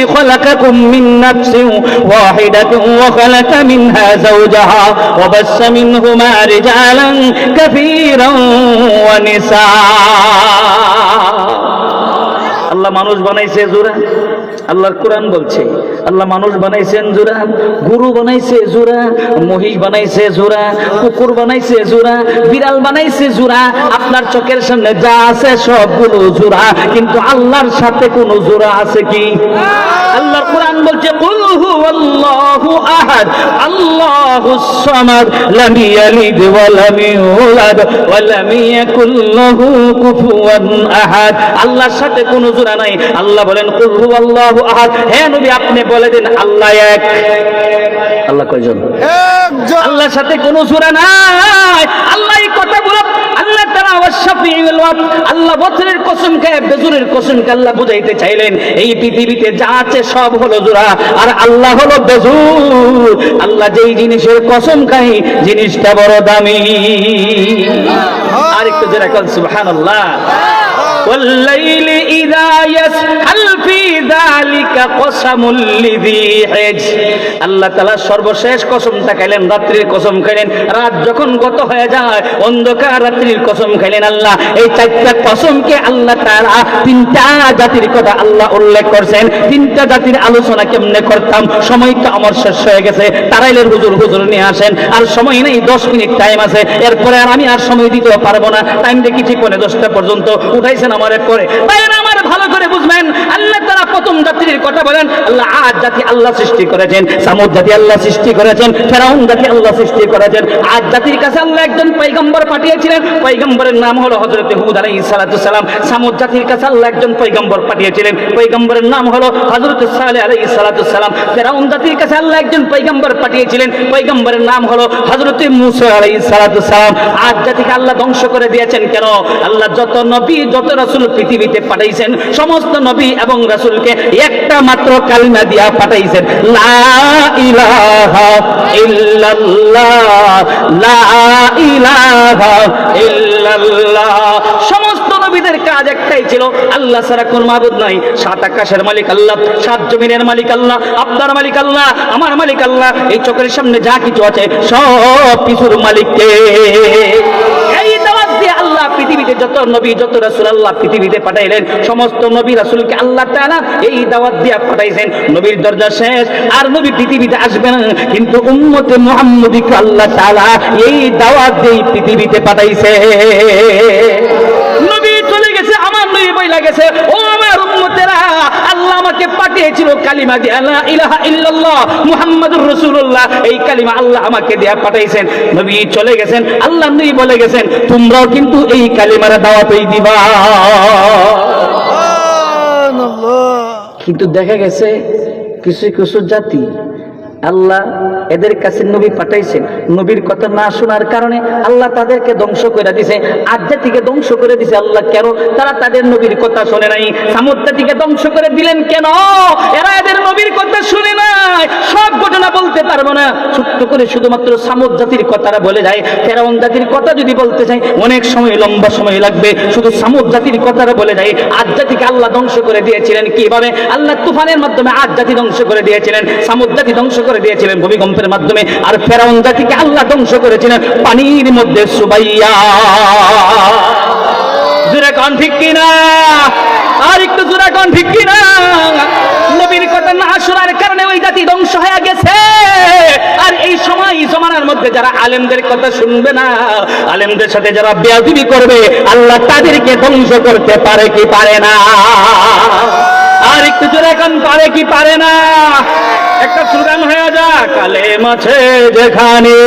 خلقكم من نفس واحدة وخلق منها زوجها وبث منهما رجالا كثيرا ونساء আল্লাহ মানুষ বানাইছে জোরা আল্লাহর কোরআন বলছে আল্লাহ মানুষ বানাইছেন জোরা গরু বানাইছে জোরা মহিষ বানাইছে জোরা কুকুর বানাইছে জোরা বিড়াল বানাইছে জোরা আপনার চোখের সামনে যা আছে সবগুলো জোরা কিন্তু আল্লাহর সাথে কোনো জোড়া আছে কি? আল্লাহর কোরআন বলছে আহাদ আল্লাহুস সামাদ, লাম ইয়ালিদ ওয়া লাম ইউলাদ, ওয়া লাম ইয়াকুল লাহু কুফুয়ান আহাদ। আল্লাহর সাথে কোনো জোড়া নাই। আল্লাহ বলেন, কুল হুয়াল্লাহু আহাদ, হে নবী, আপনি বলে দিন আল্লাহ এক। আল্লাহ কয়জন? আল্লাহর সাথে কোনো জোড়া নাই। আল্লাহ এই কথাগুলো আল্লাহ তারা আল্লাহ বছরের কসম খেয়ে বেজুরের কসম কে আল্লাহ বুঝাইতে চাইলেন। এই পৃথিবীতে যা আছে সব হলো জোড়া আর আল্লাহ হলো বেজুর। আল্লাহ যেই জিনিসের কসম খাই জিনিসটা বড় দামি। আর একটু জোরে কল সুবহানাল্লাহ। والليل إذا يسهل في ذلك قسم لذي حج আল্লাহ তালা সর্বশেষ কসম খাইলেন রাত্রির কসম খাইলেন রাত যখন গত হয়ে যায় অন্ধকার রাত্রির কসম খাইলেন আল্লাহ এই চারটা কসমকে আল্লাহ তারা তিনটা জাতির কথা আল্লাহ উল্লেখ করছেন তিনটা জাতির আলোচনা কেমনে করতাম সময় তো আমার শেষ হয়ে গেছে তারাইলের হুজুর হুজুর নিয়ে আসেন আর সময় নেই দশ মিনিট টাইম আছে এরপরে আর আমি আর সময় দিতে পারবো না টাইম দেখি ঠিক পনে দশটা পর্যন্ত উঠাইছেন আমার পরে তাই করে বুঝবেন? আল্লাহ তারা প্রথম জাতির কথা বলেন, আল্লাহ আজ জাতি আল্লাহ সৃষ্টি করেছেন, সামুদ জাতি আল্লাহ সৃষ্টি করেছেন, ফেরাউন জাতি আল্লাহ সৃষ্টি করেছেন। আজ জাতির কাছে আল্লাহ একজন পৈগম্বর পাঠিয়েছিলেন পৈগম্বরের নাম হলো হজরত হুদ আলাই সালাম। সামুদ জাতির কাছে আল্লাহ একজন পৈগম্বর পাঠিয়েছিলেন পৈগম্বরের নাম হলো হজরত সালে আলাই সালাম। ফেরাউন জাতির কাছে আল্লাহ একজন পৈগম্বর পাঠিয়েছিলেন পৈগম্বরের নাম হলো হজরত মুসা আলাই সালাম। আজ জাতিকে আল্লাহ ধ্বংস করে দিয়েছেন কেন? আল্লাহ যত নবী, যত রাসূল পৃথিবীতে পাঠাইছেন সমস্ত নবী এবং রাসূলকে একটা মাত্র কালিমা দিয়া পাঠাইছেন, লা ইলাহা ইল্লাল্লাহ সমস্ত নবীদের কাজ একটাই ছিল, আল্লাহ ছাড়া কোন মাবুদ নাই। সাত আকাশের মালিক আল্লাহ, সাত জমিনের মালিক আল্লাহ, আপনার মালিক আল্লাহ, আমার মালিক আল্লাহ। এই চোখের সামনে যা কিছু আছে, সব কিছুর মালিককে পৃথিবীতে যত নবী, যত রাসুল আল্লাহ পৃথিবীতে পাঠাইলেন, সমস্ত নবী রাসুলকে আল্লাহ তালা এই দাওয়াত দিয়া পাঠাইছেন। নবীর দরজা শেষ, আর নবী পৃথিবীতে আসবে না। কিন্তু উম্মতে মোহাম্মদীকে আল্লাহ তালা এই দাওয়াত দিয়ে পৃথিবীতে পাঠাইছে। নবী চলে গেছে, আমার নবী বইলা গেছে, ও আমার উম্মতেরা আল্লাহ আমাকে পাঠিয়েছিল কালিমা দিয়ে আল্লাহ ইলাহা ইল্লাল্লাহ মুহাম্মাদুর রাসূলুল্লাহ। এই কালিমা আল্লাহ আমাকে দেয়া পাঠাইছেন। নবী চলে গেছেন আল্লাহ নবী বলে গেছেন তোমরাও কিন্তু এই কালিমার দাওয়াতই দিবা। কিন্তু দেখা গেছে কিছু কিছু জাতি আল্লাহ এদের কাছে নবী পাঠাইছেন। নবীর কথা না শোনার কারণে আল্লাহ তাদেরকে ধ্বংস করে দিছে। আধ্যাত্মিকে ধ্বংস করে দিছে আল্লাহ। কেন? তারা তাদের নবীর কথা শোনে নাই। সামুদ্রাতিকে ধ্বংস করে দিলেন কেন? এরা এদের নবীর কথা শুনে নাই। সব ঘটনা বলতে পারব না। ছোট্ট করে শুধুমাত্র সামুদ জাতির কথাটা বলে যায়। ফেরাউন জাতির কথা যদি বলতে চাই, অনেক সময়, লম্বা সময় লাগবে। শুধু সামুদ জাতির কথাটা বলে যায়। জাতিকে আল্লাহ ধ্বংস করে দিয়েছিলেন কীভাবে? আল্লাহ তুফানের মাধ্যমে জাতি ধ্বংস করে দিয়েছিলেন। সামুদ জাতি ধ্বংস করে দিয়েছিলেন ভূমিকম্পের মাধ্যমে, আর ফেরাউন জাতিকে আল্লাহ ধ্বংস করেছিলেন পানির মধ্যে সুবাইয়া। জোরে কন ঠিক কিনা? আর একটু জোরে কন ঠিক কিনা? নবীর কথা না শোনার কারণে ওই জাতি ধ্বংস হয়ে গেছে। আর এই সময় জমানার মধ্যে যারা আলেমদের কথা শুনবে না, আলেমদের সাথে যারা বেয়াদবি করবে, আল্লাহ তাদেরকে ধ্বংস করতে পারে কি পারে না? আর একটু জোরে এখন পারে কি পারে না? একটা স্লোগান হয়ে যা কালে মাছে যেখানে।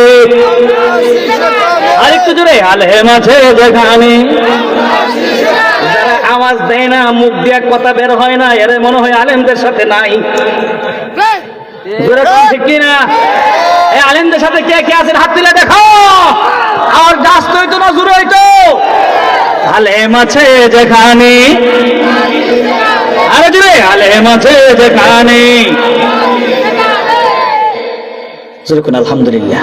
আর একটু জোরে আলে মাছে যেখানে। যারা আওয়াজ দেয় না মুখ দিয়া কথা বের হয় না এর মনে হয় আলেমদের সাথে নাই। কোন? এই আলেমদের সাথে কে কে আছেন হাত দিলে দেখো। গাছ তো হইতো না হইতো। আলেম আছে যেখানে। আরে আলেম আছে যেখানে। জোরে কোন আলহামদুলিল্লাহ।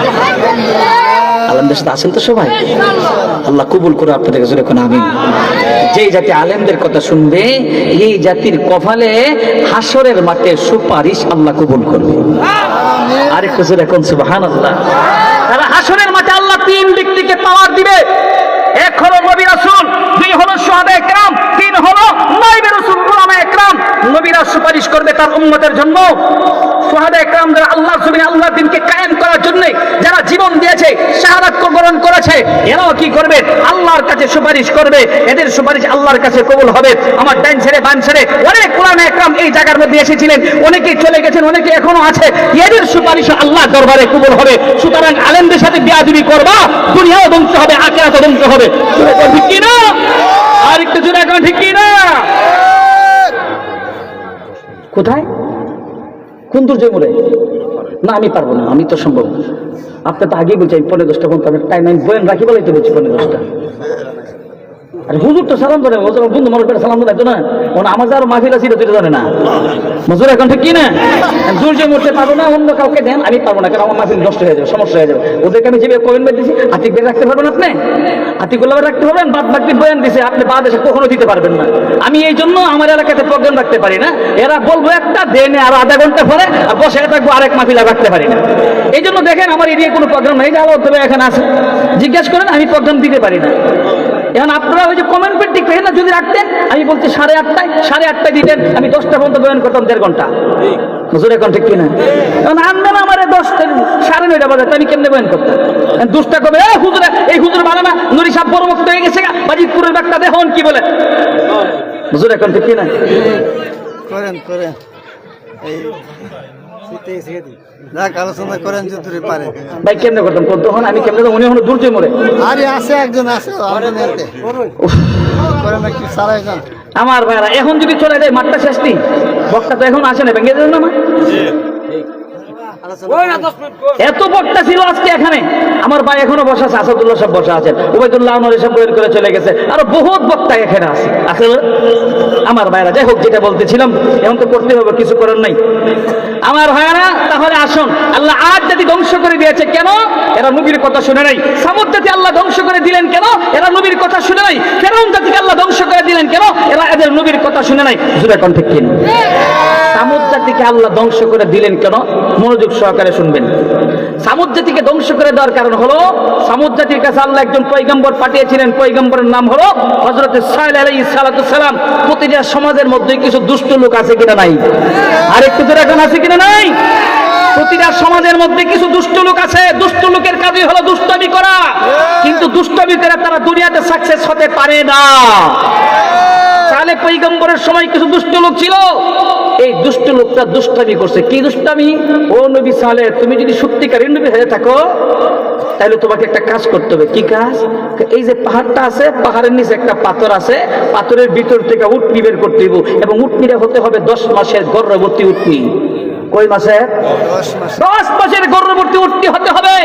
কোরআনদের সাথে আছেন তো সবাই? আল্লাহ কবুল করে আপনাদের কাছে এখন আমি যেই জাতি আলেমদের কথা শুনবে, এই জাতির কপালে হাসরের মাঠে সুপারিশ আল্লাহ কবুল করবে। আরেক হুজুর এখন সুবাহান আল্লাহ তারা হাসরের মাঠে আল্লাহ তিন ব্যক্তিকে পাওয়ার দিবে। এক হলো নবী রাসূল, দুই হলো সোহাদা একরাম তিন হলো নাইবে রাসূল উলামা একরাম নবীরা সুপারিশ করবে তার উম্মতের জন্য। সোহাদা একরাম আল্লাহ জমিনে আল্লাহ দিনকে কায়েম করার জন্য যারা জীবন দিয়েছে শাহাদাত বরণ করেছে, এরাও কি করবে? আল্লাহর কাছে সুপারিশ করবে। এদের সুপারিশ আল্লাহর কাছে কবুল হবে। আমার ডাইন ছেড়ে বান ছেড়ে অনেক কোরআন একরাম এই জায়গার মধ্যে এসেছিলেন। অনেকেই চলে গেছেন অনেকে এখনও আছে। এদের সুপারিশ আল্লাহ দরবারে কবুল হবে। সুতরাং আলেমদের সাথে বিয়াদবি করবা, দুনিয়াও ধ্বংস হবে, আখেরাতও ধ্বংস হবে। ঠিক কি না আর একটু জোরে এখন ঠিক কি না কোথায়? কোন দুর্জয় মোড়ে না, আমি পারব না, আমি তো সম্ভব। আপনি তো আগেই বলছি, আমি পনেরো দশটা ফোন টাইম আমি বয়ান রাখি বলেই তো বলছি পনেরো দশটা। আরে হুজুর তো সালাম হুজুর বন্ধু মানুষ করে সালাম তো না। ওনা আমার যার মাহফিল আছে এটা জানে না। হুজুর, এখন ঠিক কি না? দুর্জয় মরতে পারব না, অন্য কাউকে দেন, আমি পারব না, কারণ আমার মাহফিল নষ্ট হয়ে যাবে, সমস্যা হয়ে যাবে। ওদেরকে আমি যেভাবে কমেন্ট বের দিছি আতিক বের রাখতে পারবেন আপনি? আতিকুল্লাহ রাখতে পারবেন বাদ বাকি বয়ান দিছে, আপনি বাদ এসে কখনো দিতে পারবেন না। আমি এই জন্য আমার এলাকাতে প্রোগ্রাম রাখতে পারি না। এরা বলব একটা, দেনে আর আধা ঘণ্টা পরে, আর বসে থাকব, আরেক মাহফিল আর রাখতে পারি না। এই জন্য দেখেন, আমার এরিয়ায় কোনো প্রোগ্রাম নেই যাও তবে এখানে আছে। জিজ্ঞেস করেন, আমি প্রোগ্রাম দিতে পারি না। এখন আপনারা ওই যে কমেন্ট পেট ঠিক না যদি রাখতেন আমি বলছি সাড়ে আটটায় সাড়ে আটটায় দিতেন আমি দশটা পর্যন্ত বয়ান করতাম দেড় ঘণ্টা। হুজুর এখন ঠিক কিনা? এখন আনবেন আমার দশটা সাড়ে নয়টা বাজে তো আমি কেমনে বয়ান করতাম? দুষ্টা কবে এ হুজুরে এই হুজুর মানে না নুরি সাহেব বড় বক্ত হয়ে গেছে বাজিতপুরের ব্যাগটা দেখুন কি বলে হুজুর এখন ঠিক কিনা? করেন করেন। এই যাক আলোচনা করেন যদি পারে ভাই কেমনে করতাম? তখন আমি কেমনে উনি হলো দূর মরে। আরে আছে একজন আছে। আমাদের নেতে করেন একটু সারাই যান। আমার ভাইরা এখন যদি চলে যায় মাঠটা শেষ নেই। বক্তা তো এখন আসে না ভেঙে দেবেন না আমার এত বক্তা ছিল আজকে এখানে। আমার ভাই এখনও বসা আছে আসাদুল্লাহ সব বসা আছেন উবাইদুল্লাহ আমার এসব বইয়ের করে চলে গেছে। আরও বহুত বক্তা এখানে আছে। আসলে আমার ভাইরা যাই হোক যেটা বলতেছিলাম এখন তো করতে হবে কিছু করার নাই। আমার ভাইরা তাহলে আসুন। আল্লাহ আজ জাতি ধ্বংস করে দিয়েছে কেন? এরা নবীর কথা শুনে নাই। সামুদ জাতি আল্লাহ ধ্বংস করে দিলেন কেন? এরা নবীর কথা শুনে নাই। ফেরাউন জাতিকে আল্লাহ ধ্বংস করে দিলেন কেন? এরা এদের নবীর কথা শুনে নাই। জুড়ে কণ্ঠে কিন। সামুদ জাতিকে আল্লাহ ধ্বংস করে দিলেন কেন? মনোযোগ সহকারে শুনবেন। সামুদ জাতিকে ধ্বংস করে দেওয়ার কারণ হলো, সামুদ জাতির কাছে আল্লাহ একজন পৈগম্বর পাঠিয়েছিলেন। পৈগম্বরের নাম হলো হজরত সাহেল আলাই সালাম। প্রতিটা সমাজের মধ্যে কিছু দুষ্ট লোক আছে কিনা নাই? আর একটু জোরে এখন আছে কিনা নাই? প্রতিটা সমাজের মধ্যে কিছু দুষ্ট লোক আছে। দুষ্ট লোকের কাজই হলো দুষ্টমি করা। কিন্তু দুষ্টমি করে তারা দুনিয়াতে সাকসেস হতে পারে না। তাহলে পৈগম্বরের সময় কিছু দুষ্ট লোক ছিল। এই দুষ্ট লোকটা দুষ্টামি করছে। কি দুষ্টামি? ও নবী সালে তুমি যদি সত্যিকারের নবী হয়ে থাকো তাহলে তোমাকে একটা কাজ করতে হবে। কি কাজ? এই যে পাহাড়টা আছে পাহাড়ের নিচে একটা পাথর আছে পাথরের ভিতর থেকে উটনি বের করতে হইব। এবং উটনিটা হতে হবে দশ মাসের গর্ভবতী উটনি। কই মাসে দশ মাসের। গর্ভবতী উঠতে হতে হবে।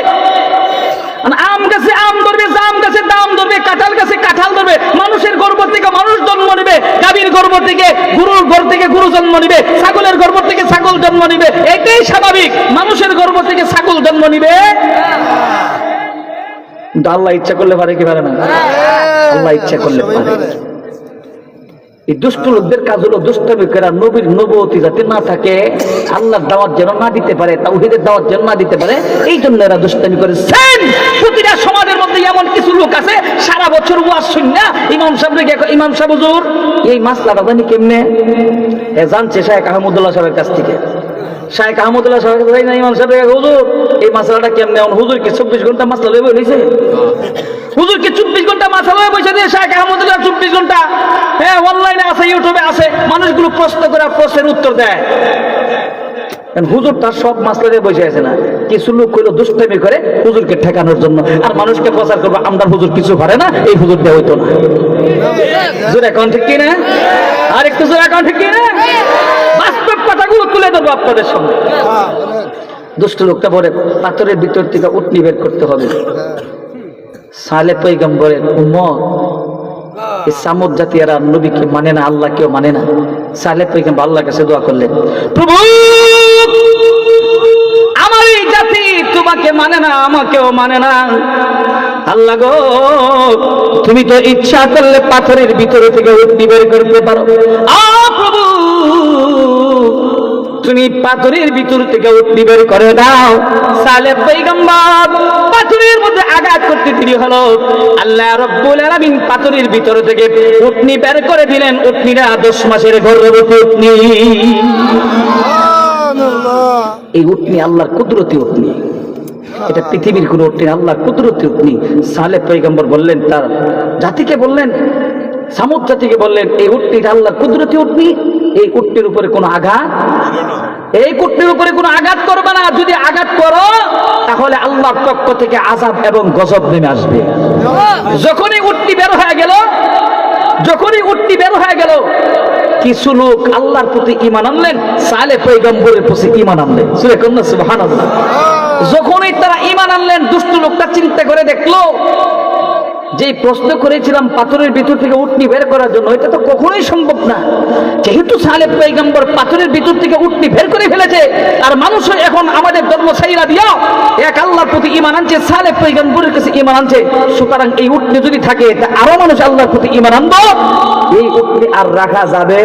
আম গাছে আম ধরবে জাম গাছে দাম ধরবে কাঁঠাল গাছে কাঁঠাল ধরবে মানুষের গর্ব থেকে মানুষ জন্ম নেবে গাভীর গর্ব থেকে গুরুর ঘর থেকে গুরু জন্ম নিবে ছাগলের গর্ব থেকে ছাগল জন্ম নিবে এটাই স্বাভাবিক। মানুষের গর্ব থেকে ছাগল জন্ম নিবে। কিন্তু আল্লাহ ইচ্ছা করলে পারে কি পারে না? আল্লাহ ইচ্ছা করলে পারে। পারে। এই দুষ্ট লোকদের কাজ হলো দুষ্টামি করা, নবীর নবতী যাতে না থাকে, আল্লাহর দাওয়াত যেন না দিতে পারে তাহিদের দাওয়াত যেন না দিতে পারে এই জন্য এরা দুষ্টামি করে। সেম প্রতিটা সমাজের মধ্যে এমন কিছু লোক আছে, সারা বছর ওয়াজ শুন না, ইমাম সাহেব ইমাম সাহেব এই মাসলাটা জানি কেমনে? এ জানছে শেখ আহমদুল্লাহ সাহেবের কাছ থেকে। শাহেখ আহমদুল্লাহ না ইমাম সাহেব হুজুর, এই মাসলাটা কেমনে হুজুর কি চব্বিশ ঘণ্টা মাসলা লইব লইছে হুজুর কি চব্বিশ ঘণ্টা মাথা লয়ে বসে দিয়ে শাহেখ আহমদুল্লাহ, চব্বিশ ঘণ্টা। হ্যাঁ অনলাইনে আছে, ইউটিউবে আছে। মানুষগুলো প্রশ্ন করে প্রশ্নের উত্তর দেয়। হুজুর তার সব মাসলা দিয়ে বসে আছে না। কিছু লোক কইলো দুষ্টামি করে হুজুরকে ঠেকানোর জন্য। আর মানুষকে প্রচার করব আমরা হুজুর কিছু পারে না, এই হুজুর দেওয়া হইতো না। জোর এখন ঠিক কিনা? আর একটু জোর এখন ঠিক কিনা? তুলে ধরবো আপনাদের সামনে। হ্যাঁ, দুষ্ট লোকটা বলে পাথরের ভিতর থেকে উটনি বের করতে হবে। সালে পৈগম্বরের উম্মত এই সামুদ জাতীয়রা নবীকে মানে না মানে না। সালে পৈগম্বর আল্লাহর কাছে দোয়া করলেন প্রভু আমার এই জাতি তোমাকে মানে না আমাকেও মানে না। আল্লাহ গো তুমি তো ইচ্ছা করলে পাথরের ভিতরে থেকে উঠনি বের করতে পারো। আ প্রভু তুমি পাথরের ভিতর থেকে উঠনি বের করে দাও। সালে পৈগম্বর পাথরের মধ্যে আঘাত করতে দেরি হলো। আল্লাহ রব্বুল আলামিন পাথরের ভিতর থেকে উটনি বের করে দিলেন। উটনিরা দশ মাসের গর্ভবতী উটনি। এই উটনি আল্লাহর কুদরতি উটনি। এটা পৃথিবীর কোন উটনি আল্লাহর কুদরতি উটনি। সালে পৈগম্বর বললেন তার জাতিকে বললেন সামুদ জাতিকে বললেন এই উটনিটা আল্লাহর কুদরতি উটনি। এই উটনির উপরে কোনো আঘাত? এই কুটনির উপরে কোনো আঘাত করবে না। যদি আঘাত করো, তাহলে আল্লাহর পক্ষ থেকে আজাব এবং গজব নেমে আসবে। যখনই উটনি বের হয়ে গেল, যখনই উটনি বের হয়ে গেল, কিছু লোক আল্লাহর প্রতি ইমান আনলেন, সালে পৈগম্বরের প্রতি ইমান আনলেন। সুরে কন্যা সুবহান যখনই তারা ইমান আনলেন, দুষ্ট লোকটা চিন্তা করে দেখল যে প্রশ্ন করেছিলাম পাথরের ভিতর থেকে উটনি বের করার জন্য এটা তো কখনোই সম্ভব না। যেহেতু সালেব পৈগম্বর পাথরের ভিতর থেকে উটনি বের করে ফেলেছে আর মানুষও এখন আমাদের ধর্ম সাইরা দিয়া এক আল্লাহর প্রতি ইমান আনছে সালেব পৈগম্বরের কাছে ইমান আনছে। সুতরাং এই উটনি যদি থাকে তা আরও মানুষ আল্লাহর প্রতি ইমান আনব। এই উটনি আর রাখা যাবে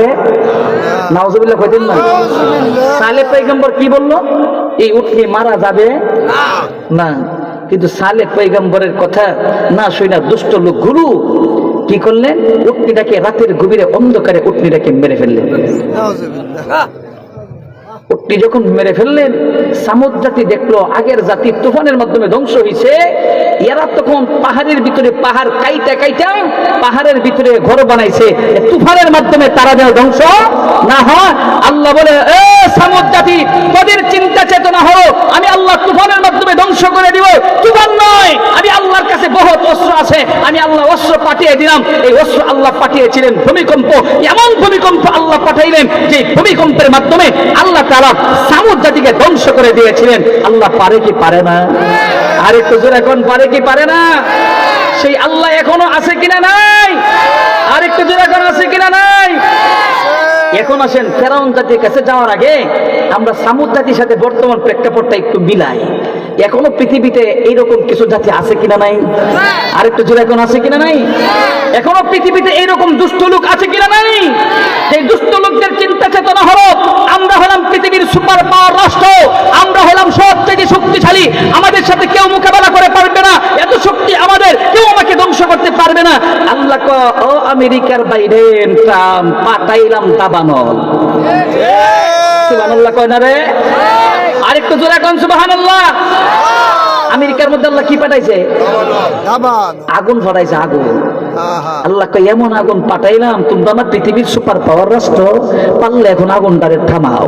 নাউজুবিল্লাহ কইতেন না সালেব পৈগম্বর কি বলল? এই উটনি মারা যাবে না। কিন্তু সালে পৈগম্বরের কথা না শুনা দুষ্ট লোক গুরু কি করলেন উটনিটাকে রাতের গভীরে অন্ধকারে উটনিটাকে মেরে ফেললেন উটনি যখন মেরে ফেললেন, সামুদ জাতি দেখল, আগের জাতি তুফানের মাধ্যমে ধ্বংস হয়েছে এরা তখন পাহাড়ের ভিতরে পাহাড় কাইটা কাইটা পাহাড়ের ভিতরে ঘর বানাইছে। তুফানের মাধ্যমে তারা যেন ধ্বংস না হয়। আল্লাহ বলে, এ সামুদ জাতি, তোদের চিন্তা চেতনা হলো, আমি আল্লাহ তুফানের মাধ্যমে ধ্বংস করে দিব। তুফান নয়, আমি আল্লাহর কাছে বহুত অস্ত্র আছে, আমি আল্লাহ অস্ত্র পাঠিয়ে দিলাম। এই অস্ত্র আল্লাহ পাঠিয়েছিলেন ভূমিকম্প। এমন ভূমিকম্প আল্লাহ পাঠাইলেন, যে ভূমিকম্পের মাধ্যমে আল্লাহ তারা সামুদ জাতিকে ধ্বংস করে দিয়েছিলেন। আল্লাহ পারে কি পারে না? আর একটু জোর এখন পারে কি পারে না? সেই আল্লাহ এখনও আছে কিনা নাই? আর একটু জোর এখন আছে কিনা নাই? এখন আসেন, ফেরাউন জাতির কাছে যাওয়ার আগে আমরা সামুদ জাতির সাথে বর্তমান প্রেক্ষাপটটা একটু মিলাই। এখনও পৃথিবীতে এইরকম কিছু জাতি আছে কিনা নাই? আর একটু জোরে এখন আছে কিনা নাই? এখনও পৃথিবীতে এইরকম দুষ্ট লোক আছে কিনা নাই? এই দুষ্ট লোকদের চিন্তা চেতনা হলো আমরা হলাম পৃথিবীর সুপার পাওয়ার রাষ্ট্র আমরা হলাম সবচেয়ে শক্তিশালী আমাদের সাথে কেউ মোকাবেলা করে পারবে না এত শক্তি আমাদের কেউ আমাকে ধ্বংস করতে না? আল্লাহ ক ও আমেরিকার বাইরে ট্রাম্প পাঠাইলাম দাবানল। সুবহানাল্লাহ কয় না রে? আরেকটু জোরে কোন সুবহানাল্লাহ। আমেরিকার মধ্যে আল্লাহ কি পাঠাইছে? আগুন ফাটাইছে আগুন। আল্লাহ এমন আগুন পাঠাইলাম তোমরা আমার পৃথিবীর সুপার পাওয়ার রাষ্ট্র পারলে এখন আগুনটারে থামাও।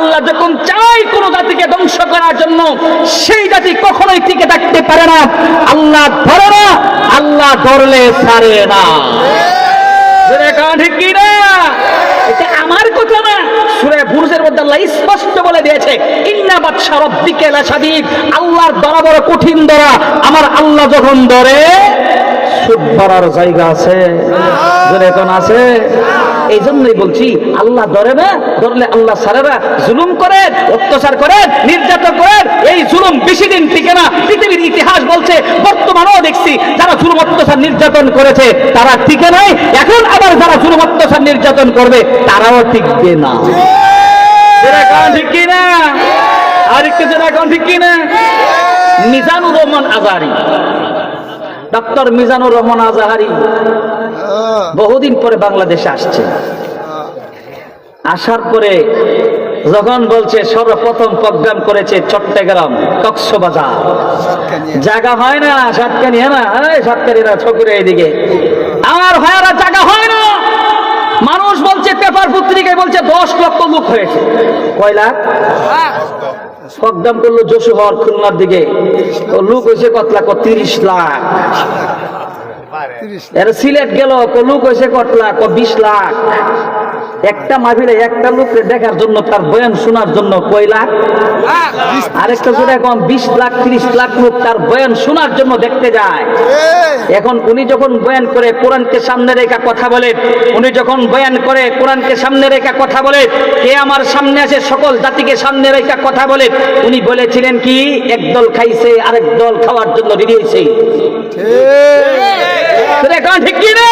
আল্লাহ যখন চাই কোন জাতিকে ধ্বংস করার জন্য, সেই জাতি কখনোই টিকে থাকতে পারে না। আল্লাহ ধরে না, আল্লাহ ধরলে ছাড়ে না। ঠিক আমার মধ্যে আল্লাহ স্পষ্ট বলে দিয়েছে আল্লাহর বড় কঠিন ধরা আমার আল্লাহ যখন ধরে, সুদ জায়গা আছে। আছে? এই জন্যই বলছি, আল্লাহ ধরে না ধরলে আল্লাহ সারেরা জুলুম করেন অত্যাচার করেন নির্যাতন করেন এই জুলুম বেশি দিন টিকে না। পৃথিবীর ইতিহাস বলছে, বর্তমানেও দেখছি, যারা জুলুম, অত্যাচার, নির্যাতন করেছে, তারা টিকে নাই। এখন আবার যারা জুলুম, অত্যাচার, নির্যাতন করবে, তারাও টিকবে না। কোন ঠিক কি না? আর একটু জোরে কোন ঠিক কি না? মিজানুর রহমান আজারি। ডক্টর মিজানুর রহমান আজাহারি বহুদিন পরে বাংলাদেশে আসছে। আসার পরে যখন বলছে সর্বপ্রথম প্রোগ্রাম করেছে চট্টগ্রাম কক্সবাজার। জায়গা হয় না সাতকানি হ্যাঁ সাতকানি না ছকুরে এইদিকে। আমার ভাইয়ারা জায়গা হয় না। পেপার পত্রিকায় বলছে দশ লক্ষ লোক হয়েছে। কয়লা? লাখ প্রোগ্রাম করল যশু হওয়ার খুলনার দিকে। তো লোক হয়েছে কত লাখ? তিরিশ লাখ। সিলেট গেল কো লোক হয়েছে কত লাখ? ক বিশ লাখ? একটা মাহফিলে একটা লোককে দেখার জন্য তার বয়ান শোনার জন্য কয় লাখ? আরেকটা যেটা কম বিশ লাখ ত্রিশ লাখ লোক তার বয়ান শোনার জন্য দেখতে যায়। এখন উনি যখন বয়ান করে কোরআনকে সামনে রেখা কথা বলে উনি যখন বয়ান করে কোরআনকে সামনে রেখা কথা বলে কে আমার সামনে আছে সকল জাতিকে সামনে রেখা কথা বলে উনি বলেছিলেন কি একদল খাইছে আরেক দল খাওয়ার জন্য রেডি হয়েছে। এখন ঠিক কি না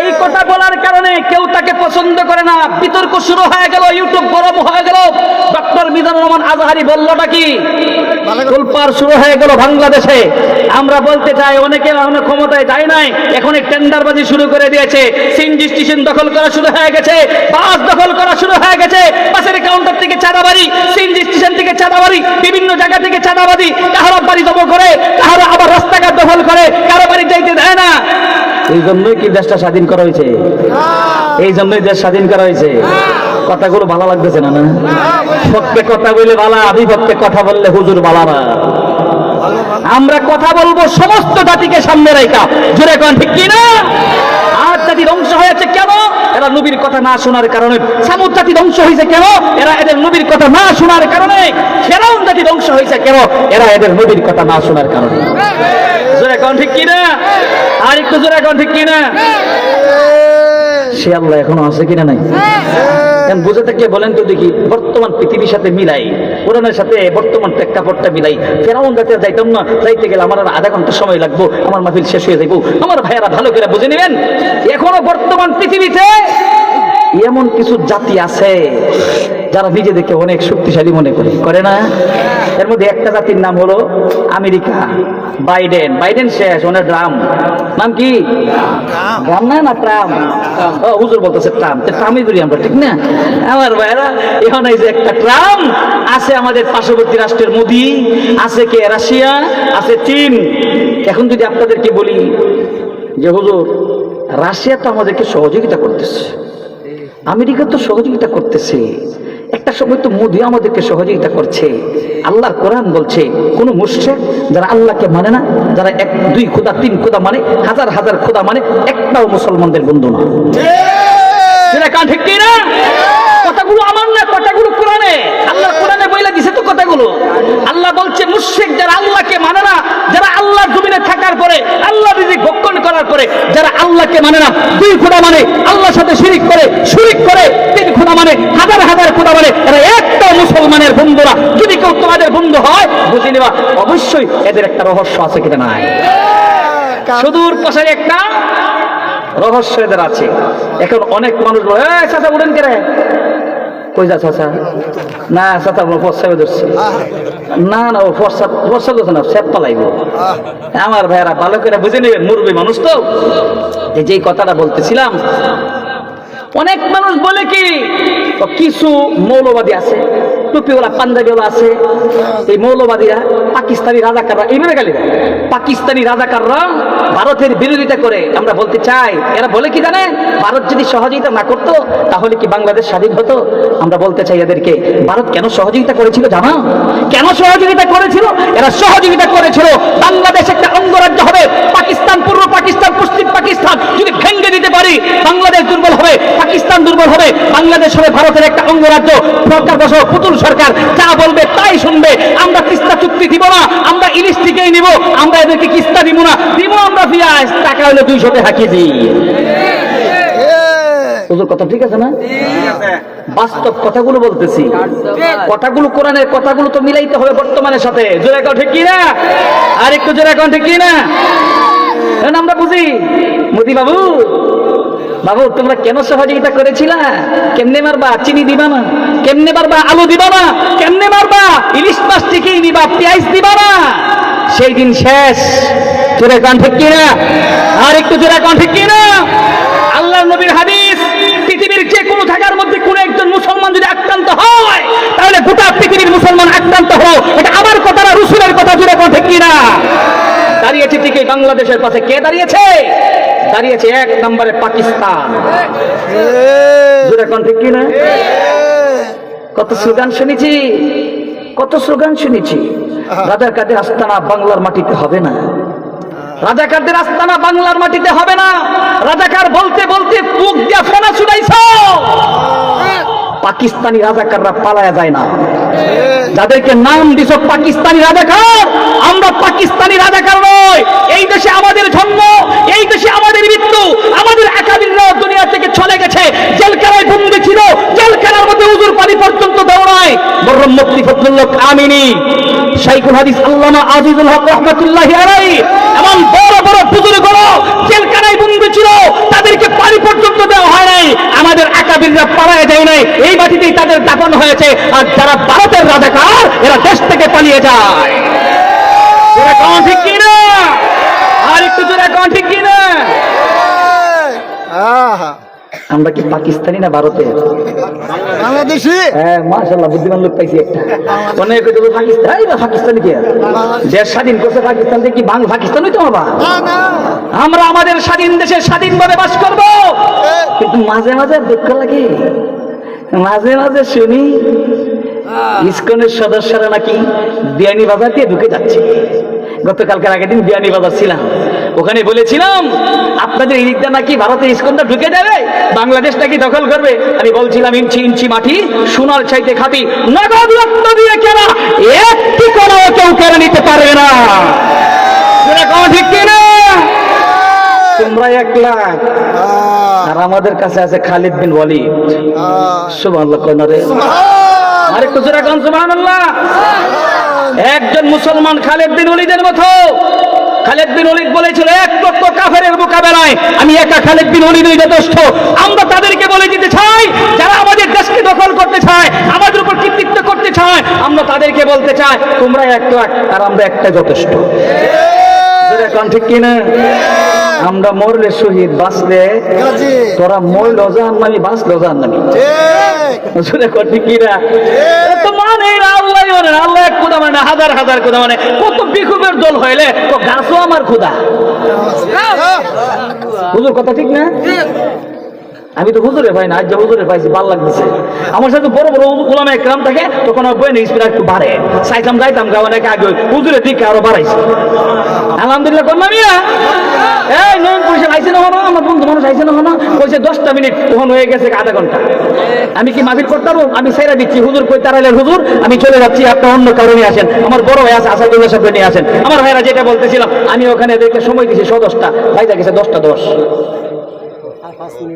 এই কথা বলার কারণে কেউ তাকে পছন্দ করে না। বিতর্ক শুরু হয়ে গেল ইউটিউব গরম হয়ে গেল। ডক্টর মিজানুর রহমান আজহারি বললটা কি? তোলপার শুরু হয়ে গেল বাংলাদেশে। আমরা বলতে চাই অনেকে অনেক ক্ষমতায় যায় নাই। এখন টেন্ডারবাজি শুরু করে দিয়েছে। সিএনজি স্টেশন দখল করা শুরু হয়ে গেছে। বাস দখল করা শুরু হয়ে গেছে। বাসের কাউন্টার থেকে চাঁদাবাড়ি সিএনজি স্টেশন থেকে চাঁদাবাড়ি বিভিন্ন জায়গা থেকে চাঁদাবাড়ি কাহারো বাড়ি দখল করে কাহারো আবার রাস্তাঘাট দখল করে কারও বাড়ি যাইতে দেয় না। এই জন্যই কি দেশটা স্বাধীন করা হয়েছে? এই জন্যই দেশ স্বাধীন করা হয়েছে? কথাগুলো ভালো লাগতেছে না না? কথা বললে বালা বিপক্ষে কথা বললে হুজুর ভালো না। আমরা কথা বলব সমস্ত জাতিকে সামনে রেখা জুড়ে কন ঠিক কি না আর জাতি ধ্বংস হয়েছে কেন এরা নবীর কথা না শোনার কারণে সামুদ জাতি ধ্বংস হয়েছে কেন? এরা এদের নবীর কথা না শোনার কারণে ফেরাউন জাতি ধ্বংস হয়েছে কেন? এরা এদের নবীর কথা না শোনার কারণে। জোরে কোন কিনা? আর একটু জোরে কোন ঠিক কি না সে আল্লাহ এখনও আছে কিনা নাই? বুঝে থাকলে বলেন তো দেখি, বর্তমান পৃথিবীর সাথে মিলাই কোরআনের সাথে বর্তমান প্রেক্ষাপটটা মিলাই। ফেরাউন যাতে যাইতাম না, যাইতে গেলে আমার আধা ঘণ্টা সময় লাগবো, আমার মাহফিল শেষ হয়ে যাইবো। আমার ভাইয়ারা ভালো করে বুঝে নেবেন? এখনও বর্তমান পৃথিবীতে এমন কিছু জাতি আছে যারা নিজেদেরকে অনেক শক্তিশালী মনে করে করে না? এর মধ্যে একটা জাতির নাম হলো আমেরিকা। বাইডেন। বাইডেন শেষ ওনার ড্রাম নাম কি? ড্রাম না না ট্রাম। হুজুর বলতেছে ট্রাম। ট্রামই ধরি আমরা ঠিক না? আমার ভাইরা এখন এই যে একটা ট্রাম আছে আমাদের পার্শ্ববর্তী রাষ্ট্রের মোদি আছে কে? রাশিয়া আছে চীন। এখন যদি আপনাদেরকে বলি যে হুজুর রাশিয়া তো আমাদেরকে সহযোগিতা করতেছে। আমেরিকা তো সহযোগিতা করতেছে। একটা সময় তো মোদি আমাদেরকে সহযোগিতা করছে। আল্লাহ কোরআন বলছে, কোন মুসে যারা আল্লাহকে মানে না, যারা এক, দুই খোদা, তিন খোদা মানে হাজার হাজার খোদা মানে একটাও মুসলমানদের বন্ধু না। সেটা কান ঠিক না কথাগুলো আমার না কথাগুলো কোরআনে। আল্লাহ কোরআনে বইলা দিছে তো কথাগুলো। আল্লাহ বলছে মুশরিক যারা আল্লাহকে মানে না যারা আল্লাহর জমিনে থাকার পরে আল্লাহ রিজিক ভক্ষণ করার পরে যারা আল্লাহকে মানে না দুই খোদা মানে আল্লাহর সাথে শিরিক করে শিরিক করে তিন খোদা মানে হাজার হাজার খোদা মানে এরা একটা মুসলমানের বন্ধুরা। যদি কেউ তোমাদের বন্ধু হয় বুঝে নেবা অবশ্যই এদের একটা রহস্য আছে কিনা নাই। সুদূর পাশে একটা রহস্য এদের আছে। এখন অনেক মানুষ বলে, "এই, চাচা, উঠেন কে রে? কই যা চাচা? না, চাচা ফর্সাবে ধরছে। না না, ও ফর্সা ফর্সা ধরছে না সেপ পালাইব। আমার ভাইয়েরা ভালো করে বুঝে নেবেন মুরবি মানুষ তো। যেই কথাটা বলতেছিলাম, অনেক মানুষ বলে কি কিছু মৌলবাদী আছে। টুপিওয়ালা পাঞ্জাবিওয়ালা আছে, এই মৌলবাদীরা পাকিস্তানি রাজাকাররা, এই মেরে গালি? পাকিস্তানি রাজাকাররা ভারতের বিরোধিতা করে, আমরা বলতে চাই, এরা বলে কি জানেন? ভারত যদি সহযোগিতা না করতো, তাহলে কি বাংলাদেশ স্বাধীন হতো? আমরা বলতে চাই এদেরকে, ভারত কেন সহযোগিতা করেছিল জানো? কেন সহযোগিতা করেছিল? এরা সহযোগিতা করেছিল, বাংলাদেশ একটা অঙ্গরাজ্য হবে, পাকিস্তান পূর্ব পাকিস্তান, পশ্চিম পাকিস্তান, যদি ভেঙ্গে দিতে পারি। বাংলাদেশ দুর্বল হবে, পাকিস্তান দুর্বল হবে, বাংলাদেশ হবে ভারতের একটা অঙ্গরাজ্য। সরকার বসো পুতুল সরকার যা বলবে তাই শুনবে। আমরা তিস্তা চুক্তি দিব না, আমরা ইলিশ থেকেই নিব, আমরা এদেরকে কিস্তা দিব না। দিব আমরা পেঁয়াজ, টাকা হলে দুইশোতে হাঁকিয়ে দিই ওদের কথা ঠিক আছে না? বাস্তব কথাগুলো বলতেছি। কথাগুলো কোরআনের কথাগুলো তো মিলাইতে হবে বর্তমানের সাথে। জোরে কাও ঠিক কি না আর একটু জোরে কাও ঠিক কি না আমরা বুঝি। মোদি বাবু বাবু, তোমরা কেন সহযোগিতা করেছিলা? কেমনে মারবা? চিনি দিবা না? কেমনে মারবা? আলু দিবা না? কেমনে মারবা? ইলিশ মাছ ঠিকই দিবা পেঁয়াজ দিবা না? সেই দিন শেষ। জোরে কান ঠিক কিনা? আর একটু জোরে কান ঠিক কিনা? আল্লাহ নবীর হাদিস, পৃথিবীর যে কোনো জায়গার মধ্যে কোনো একজন মুসলমান যদি আক্রান্ত হয়, তাহলে গোটা পৃথিবীর মুসলমান আক্রান্ত হো এটা আমার কথা না, রসুলের কথা জুড়ে কথা ঠিক কিনা? দাঁড়িয়েছে ঠিকই বাংলাদেশের পাশে। কে দাঁড়িয়েছে? দাঁড়িয়েছে এক নম্বরে পাকিস্তান। কোন ঠিক কিনা? কত স্লোগান শুনেছি? কত স্লোগান শুনেছি? রাজার কাদের আস্তানা বাংলার মাটিতে হবে না। রাজাকারদের আস্তানা বাংলার মাটিতে হবে না। রাজাকার বলতে বলতে মুখ দিয়া ফোনা শুনাইছ পাকিস্তানি রাজাকাররা পালায়া যায় না। যাদেরকে নাম দিছ পাকিস্তানি রাজাকার, আমরা পাকিস্তানি রাজাকার নয় এই দেশে আমাদের জন্ম এই দেশে আমাদের মৃত্যু, আমাদের একাবিররাও দুনিয়া থেকে চলে গেছে। জেলখানায় বন্দি ছিল জেলখানার মধ্যে উজুর পানি পর্যন্ত দেওয়া নয় বরং মুক্তি ফজলুল্লাহ আমিনী, শাইখুল হাদিস আল্লামা আজিজুল হক রহমাতুল্লাহ আলাই এমন বড় বড় বুজুর্গরা জেলখানায় বন্দি ছিল তাদেরকে পানি পর্যন্ত দেওয়া হয় নাই। আমাদের একাবিররা পালায় যায় নাই। এই মাটিতেই তাদের দাফন হয়েছে। আর যারা ভারতের রাজাকার এরা দেশ থেকে পালিয়ে যায়। ঠিক কিনা আর একটু জোরে কন ঠিক কিনা আমরা কি পাকিস্তানি না ভারতের? বাংলাদেশি? হ্যাঁ মাশাল্লাহ বুদ্ধিমান লোক পাইছি একটা। অনেক হয়তো পাকিস্তান। এই বা পাকিস্তানি কে? দেশ স্বাধীন করছে পাকিস্তান কি বাংলা পাকিস্তান হইতো বাবা না না। আমরা আমাদের স্বাধীন দেশে স্বাধীনভাবে বাস করব। কিন্তু মাঝে মাঝে দুঃখ লাগে। মাঝে মাঝে শুনি ইসকনের সদস্যরা নাকি বিয়ানি বাজার দিয়ে ঢুকে যাচ্ছে। গতকালকের আগের দিন বিয়ানি বাজার ছিলাম। ওখানে বলেছিলাম আপনাদের এই দিকটা নাকি ভারতের ইস্কনটা ঢুকে যাবে? বাংলাদেশ নাকি দখল করবে? আমি বলছিলাম ইঞ্চি ইঞ্চি মাটি সোনার চাইতে খাটি নগদ রক্ত দিয়ে কেনা একটি কোনো কেউ কেড়ে নিতে পারবে না। ঠিক কিনা তোমরা এক লাখ। আর আমাদের কাছে আছে খালিদ বিন ওয়ালিদ। কনরে কুজরা গান সুবহানাল্লাহ। একজন মুসলমান খালিদ বিন ওয়ালিদের মতো। খালেদ বিন ওয়ালিদ বলেছিল এক লক্ষ কাফেরের মোকাবেলায় আমি একা খালিদ বিন ওয়ালিদই যথেষ্ট আমরা তাদেরকে বলে দিতে চাই যারা আমাদের দেশকে দখল করতে চায় আমাদের উপর কৃতিত্ব করতে চায় আমরা তাদেরকে বলতে চাই তোমরা এক লাখ আর আমরা একটা যথেষ্ট। ঠিক কিনা? আমরা মরলে শহীদ বাঁচলে তোরা মরল জাহান্নামি বাঁচল জাহান নামি শুনে করছি কিরা তো মানে আল্লাহ মানে আল্লাহ এক খুদা মানে হাজার হাজার খুদা মানে। কত বিক্ষোভের দল হইলে তো গাছও আমার খুদা হুজুর কথা ঠিক না? আমি তো হুজুরে ভাই না আজ হুজুরে পাইছি, ভালো লাগতেছে। আমার সাথে বড় বড় গোলাম একরাম থাকে, তখন আমার বইয়ের স্পিড একটু বাড়ে। চাইতাম যাইতাম গা অনেক আগে হুজুরে দিকে আরও বাড়াইছে। আলহামদুলিল্লাহ করলাম ইয়া এই, নয়ন পয়সা আইসে না হনো আমার বন্ধু মানুষ আইসে না হনো কইছে, দশটা মিনিট তখন হয়ে গেছে আধা ঘণ্টা। আমি কি মাফিক করতাম? আমি সাইরা দিচ্ছি। হুজুর কই তারাইলের হুজুর? আমি চলে যাচ্ছি আপনার অন্য কারণে আসেন। আমার বড় ভাই আছে আসাদুল্লাহ সাহেব নিয়ে আসেন। আমার ভাইরা যেটা বলতেছিলাম, আমি ওখানে এদেরকে সময় দিছি ছ দশটা ভাইজা গেছে দশটা দশ।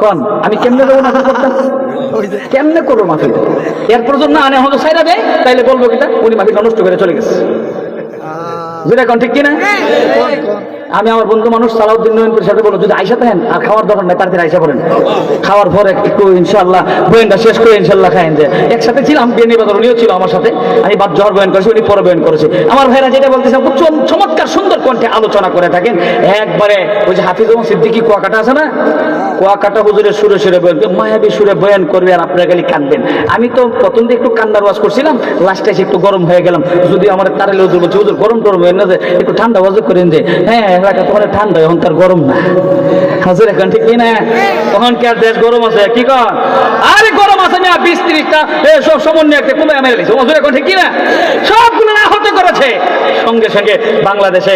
কন আমি কেমনে দেবো মাথার করতাম কেমনে করব মাফিল এরপর জন্য আনে হয়তো সাইরা দেয় তাইলে বলব কিটা উনি মাফিলটা নষ্ট করে চলে গেছে। যেটা কন ঠিক কিনা। আমি আমার বন্ধু মানুষ সালাউদ্দিন নয়নপুর সাথে বলো যদি আইসা থাকেন, আর খাওয়ার দরকার নাই, তাড়াতাড়ি আইসা পড়েন খাওয়ার পরে একটু ইনশাল্লাহ বয়েনটা শেষ করে ইনশাল্লাহ খাইন যে, একসাথে ছিলাম, বিয়ে বাজার উনিও ছিল আমার সাথে। আমি বাদ জহর বয়ান করেছি, উনি পরে বয়ান করেছে। আমার ভাইরা যেটা বলতেছে খুব চমৎকার সুন্দর কণ্ঠে আলোচনা করে থাকেন। একবারে ওই যে হাফিজ এবং সিদ্দিকি কুয়াকাটা আছে না? কুয়াকাটা হুজুরের সুরে সুরে বয়ান মায়াবী সুরে বয়ান করবে আর আপনারা খালি কাঁদবেন আমি তো প্রথম দিকে একটু কান্নার ওয়াজ করছিলাম, লাস্টে এসে একটু গরম হয়ে গেলাম। যদি আমার তারালে হুজুর বলছে, হুজুর গরম টরম হয় না যে, একটু ঠান্ডা ওয়াজ করেন যে। হ্যাঁ এলাকা তোমার ঠান্ডা এখন তার গরম না। হাজুর এখন ঠিক না তখন কি আর দেশ গরম আছে? কি কর? আরে গরম আছে না বিশ ত্রিশটা সব সমন্বয় একটা কমে মেরে দিচ্ছে হাজুর এখন ঠিক না সবগুলো আহত করেছে। সঙ্গে সঙ্গে বাংলাদেশে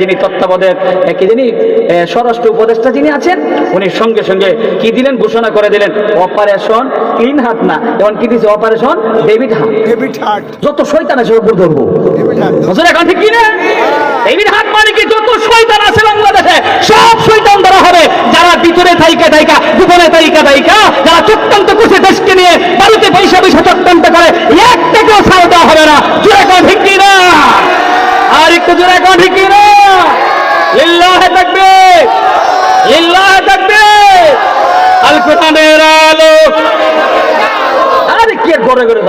যিনি তত্ত্বাবধায়ক কি এ, স্বরাষ্ট্র উপদেষ্টা যিনি আছেন উনি সঙ্গে সঙ্গে কি দিলেন? ঘোষণা করে দিলেন অপারেশন ক্লিন হাত না। এখন কি দিচ্ছে অপারেশন ডেভিড হাত ডেবিট হার্ট। যত শয়তান আছে ওপর ধরবো। ডেবিট এখন ঠিক কি না ডেভিড হাত মানে কি? যত শয়তান আছে বাংলাদেশে, সব শয়তান ধরা হবে। যারা ভিতরে থাইকা থাইকা, গোপনে থাইকা থাইকা, যারা চক্রান্ত করছে দেশকে নিয়ে বাড়িতে পয়সা পয়সা চক্রান্ত করে, একটাকেও ছাড় দেওয়া হবে না। জোরে কোন, ঠিক কি না আর একটু জোরে কোন, ঠিক কি না লিল্লাহে তাকবীর লিল্লাহে তাকবীর। আল কোরআনের আলো কি ঘরে ঘরে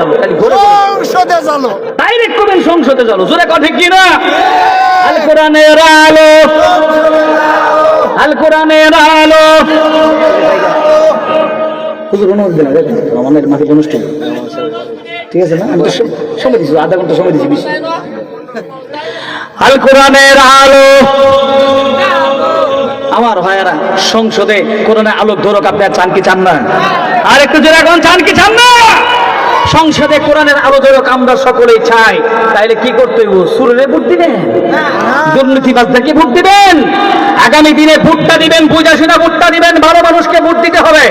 সংসদে চলো ডাইরেক্ট করবেন সংসদে চলো জোরে কথা কি না আল কোরআনের আলো। আল কোরআনের আলো। হুজুর অনুমতি দিন দেখেন আমাদের মাকে অনুষ্ঠান? ঠিক আছে না? আমি তো সময় দিচ্ছি আধা ঘণ্টা সময় দিচ্ছি বেশি আল কোরআনের আলো। আমার ভাইয়েরা সংসদে কোরআনের আলোক ধরক আপনি চান কি চান না? আর একটু জোরে এখন চান কি চান না? সংসদে কোরআনের আলো ধরক আমরা সকলেই চাই। তাইলে কি করতে হইব? সুরের ভোট দিবেন? দুর্নীতিবাজদেরকে ভোট দিবেন? আগামী দিনে ভোটটা দিবেন বুঝা শুনে ভোটটা দিবেন ভালো মানুষকে ভোট দিতে হবে।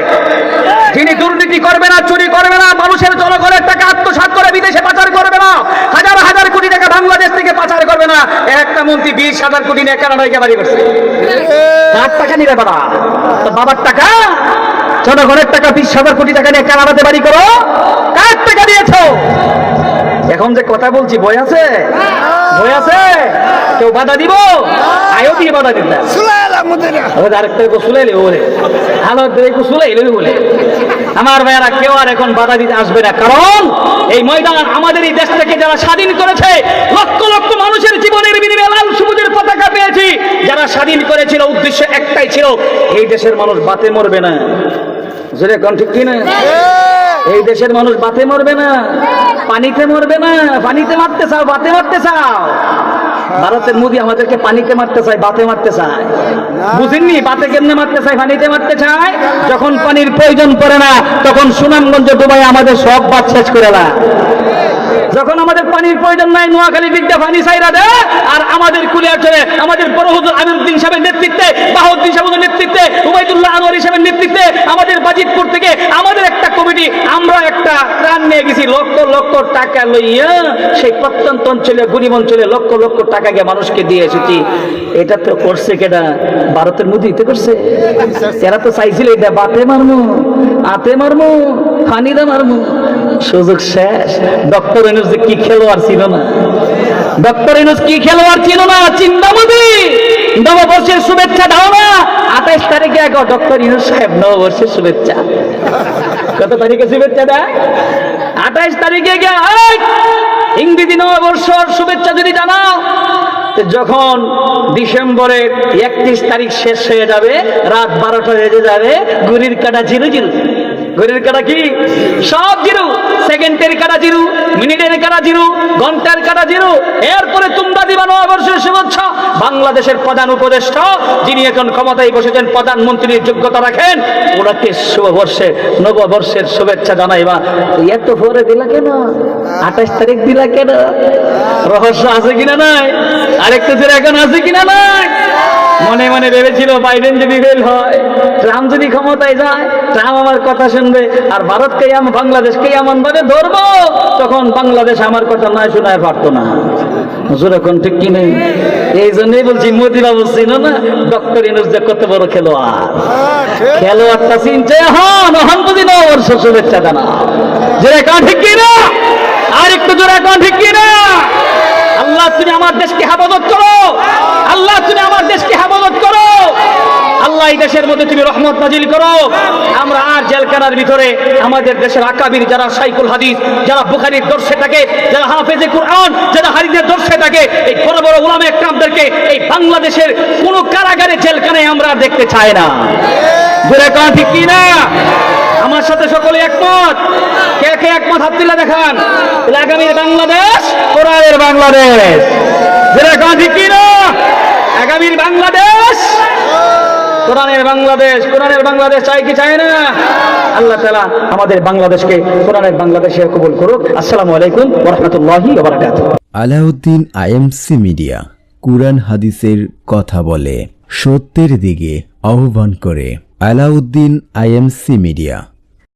যিনি দুর্নীতি করবে না চুরি করবে না মানুষের জনগণের টাকা আত্মসাৎ করে বিদেশে পাচার করবে না হাজার হাজার কোটি টাকা বাংলাদেশ থেকে পাচার করবে না একটা মন্ত্রী বিশ হাজার কোটি নিয়ে কানাডায় বাড়ি করছে? কার টাকা নিলে বাবা। তো বাবার টাকা? জনগণের টাকা বিশ হাজার কোটি টাকা নিয়ে কানাডাতে বাড়ি করো। কার টাকা দিয়েছ? এখন যে কথা বলছি বই আছে? বই আছে? কেউ বাধা দিব? আয়ও দিয়ে বাধা বলে। আমার ভাইয়ারা কেউ আর এখন বাধা দিতে আসবে না। কারণ এই ময়দান আমাদের এই দেশ থেকে যারা স্বাধীন করেছে লক্ষ লক্ষ মানুষের জীবনের বিনিময়ে লাল সবুজের পতাকা পেয়েছি। যারা স্বাধীন করেছিল উদ্দেশ্য একটাই ছিল এই দেশের মানুষ বাতে মরবে না। জোরে কোন ঠিক কিনা? এই দেশের মানুষ বাতে মরবে না পানিতে মরবে না পানিতে মারতে চাও বাতে মারতে চাও। ভারতের মোদি আমাদেরকে পানিতে মারতে চায় বাতে মারতে চায়। বুঝেননি? বাতে কেমনে মারতে চায় পানিতে মারতে চায়? যখন পানির প্রয়োজন পড়ে না তখন সুনামগঞ্জ দুবাই আমাদের সব বাদ শেষ করে না যখন আমাদের পানির প্রয়োজন নাই, নোয়াখালী দিকটা পানি সাইরা দেয় আর আমাদের কুলিয়াচরে আমাদের বড় হুজুর আমিরুদ্দিন সাহেবের নেতৃত্বে বাহুদ্দিন সাহেবের নেতৃত্বে, উবাইদুল্লাহ আনোয়ারি সাহেবের নেতৃত্বে, আমাদের বাজিতপুর থেকে আমাদের একটা কমিটি, আমরা একটা ত্রাণ নিয়ে গেছি, লক্ষ লক্ষ টাকা লইয়া সেই প্রত্যন্ত অঞ্চলে গরিব অঞ্চলে লক্ষ লক্ষ টাকা গিয়ে মানুষকে দিয়ে এসেছি। এটা তো করছে কেটা ভারতের মধ্যে ইতে করছে? এরা তো চাইছিল এটা বাতে মারমু, আতে মারমু ফানিদা মারমু। সুযোগ শেষ। ডক্টর এনার্জি কি খেলোয়াড় ছিল না। ডক্টর ইনুস কি খেলোয়াড় ছিল না? চিন্তামতি নববর্ষের শুভেচ্ছা দাও না। আঠাইশ তারিখে আগে ডক্টর ইনুস সাহেব নববর্ষের শুভেচ্ছা। কত তারিখে শুভেচ্ছা দেয়? আঠাইশ তারিখে গিয়ে ইংরেজি নববর্ষর শুভেচ্ছা যদি জানাও যখন ডিসেম্বরের একত্রিশ তারিখ শেষ হয়ে যাবে, রাত বারোটা বেজে যাবে গুড়ির কাটা জিরো জিরো ঘড়ির কাটা কি? সব জিরো। সেকেন্ডের কাটা জিরো, মিনিটের কাটা জিরো, ঘণ্টার কাটা জিরো। এরপরে তোমরা দিবা নববর্ষের শুভেচ্ছা। বাংলাদেশের প্রধান উপদেষ্টা, যিনি এখন ক্ষমতায় বসেছেন, প্রধানমন্ত্রীর যোগ্যতা রাখেন, ওনাকে শুভবর্ষে, নববর্ষের শুভেচ্ছা জানাইবা। এত পরে দিলা কেন? আঠাশ তারিখ দিলা কেন? রহস্য আছে কিনা নাই? আরেকটু দিন এখন আছে কিনা নাই? মনে মনে ভেবেছিল বাইডেন যদি ফেল হয়, ট্রাম্প যদি ক্ষমতায় যায়, ট্রাম্প আমার কথা শুনবে। আর ভারতকে আমি বাংলাদেশকে এমন ভাবে ধরবো। তখন বাংলাদেশ আমার কথা না শোনায় পারতো না। কত বড় শুভেচ্ছা জানা আর একটু ঠিক আল্লাহ, তুমি আমার দেশকে হেফাজত করো আল্লাহ তুমি আমার দেশকে হেফাজত করো আল্লাহ এই দেশের মধ্যে তুমি রহমত নাজিল করো। আমরা আর জেলখানার ভিতরে আমাদের দেশের আকাবির যারা সাইকুল হাদিস, যারা বুখারির দর্শে থাকে, যারা হাফেজে কুরআন, যারা হাদিসের দর্শে থাকে, এই বড় বড় উলামা একরামদেরকে এই বাংলাদেশের কোন কারাগারে, জেলখানায় আমরা দেখতে চাই না। জোরে কান, ঠিক কি না? আমার সাথে সকলে একমত? কে কে একমত? হাত দেখান। আগামীর বাংলাদেশ, কোরআনের বাংলাদেশ। যেটা কান, ঠিক কি না? আগামীর বাংলাদেশ কোরআনের বাংলাদেশ কোরআনের বাংলাদেশ চাই কি চায় না? আল্লাহ তালা আমাদের বাংলাদেশকে কোরআনের বাংলাদেশে কবুল করুক। আসসালামু আলাইকুম ওরহমতুল্লাহি আলাউদ্দিন আইএমসি মিডিয়া, কুরআন হাদিসের কথা বলে, সত্যের দিকে আহ্বান করে। Alauddin IMC media.